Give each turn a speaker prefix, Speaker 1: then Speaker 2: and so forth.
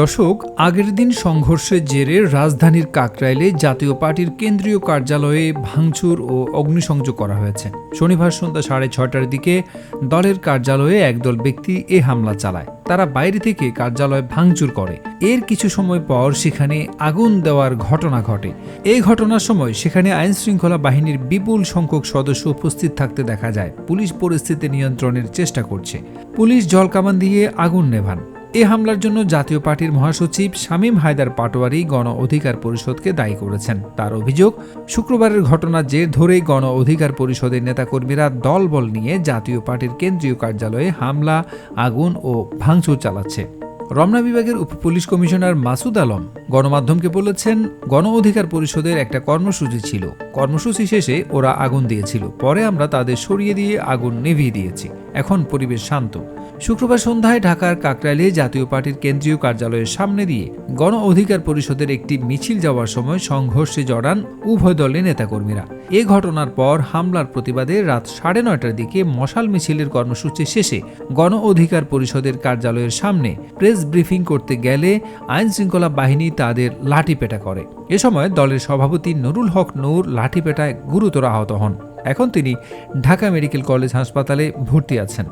Speaker 1: দর্শক আগের দিন সংঘর্ষের জেরে রাজধানীর কাকরাইলে জাতীয় পার্টির কেন্দ্রীয় কার্যালয়ে ভাঙচুর ও অগ্নিসংযোগ করা হয়েছে। শনিবার সন্ধ্যা সাড়ে ছটার দিকে দলের কার্যালয়ে একদল ব্যক্তি এ হামলা চালায়। তারা বাইরে থেকে কার্যালয় ভাঙচুর করে। এর কিছু সময় পর সেখানে আগুন দেওয়ার ঘটনা ঘটে। এই ঘটনার সময় সেখানে আইন শৃঙ্খলা বাহিনীর বিপুল সংখ্যক সদস্য উপস্থিত থাকতে দেখা যায়। পুলিশ পরিস্থিতি নিয়ন্ত্রণের চেষ্টা করছে। পুলিশ জলকামান দিয়ে আগুন নেভান। এ হামলার জন্য জাতীয় পার্টির মহাসচিব শামীম হায়দার পাটোয়ারি গণ অধিকার পরিষদকে দায়ী করেছেন। তার অভিযোগ, শুক্রবারের ঘটনার জের ধরেই গণ অধিকার পরিষদের নেতাকর্মীরা দলবল নিয়ে জাতীয় পার্টির কেন্দ্রীয় কার্যালয়ে হামলা, আগুন ও ভাঙচুর চালাচ্ছে। রমনা বিভাগের উপ পুলিশ কমিশনার মাসুদ আলম গণমাধ্যমকে বলেছেন, গণ অধিকার পরিষদের একটা কর্মসূচি ছিল। কর্মসূচি শেষে ওরা আগুন দিয়েছিল। পরে আমরা তাদের সরিয়ে দিয়ে আগুন নিভিয়ে দিয়েছি। এখন পরিবেশ শান্ত। শুক্রবার সন্ধ্যায় ঢাকার কাকরাইলে জাতীয় পার্টির কেন্দ্রীয় কার্যালয়ের সামনে দিয়ে গণ অধিকার পরিষদের একটি মিছিল যাওয়ার সময় সংঘর্ষে জড়ান উভয় দলের নেতাকর্মীরা। এ ঘটনার পর হামলার প্রতিবাদে রাত সাড়ে নয়টার দিকে মশাল মিছিলের কর্মসূচি শেষে গণ অধিকার পরিষদের কার্যালয়ের সামনে প্রেস ব্রিফিং করতে গেলে আইন শৃঙ্খলা বাহিনী তাদের লাঠিপেটা করে। এ সময় দলের সভাপতি নুরুল হক নূর লাঠিপেটায় গুরুতর আহত হন। এখন তিনি ঢাকা মেডিকেল কলেজ হাসপাতালে ভর্তি আছেন।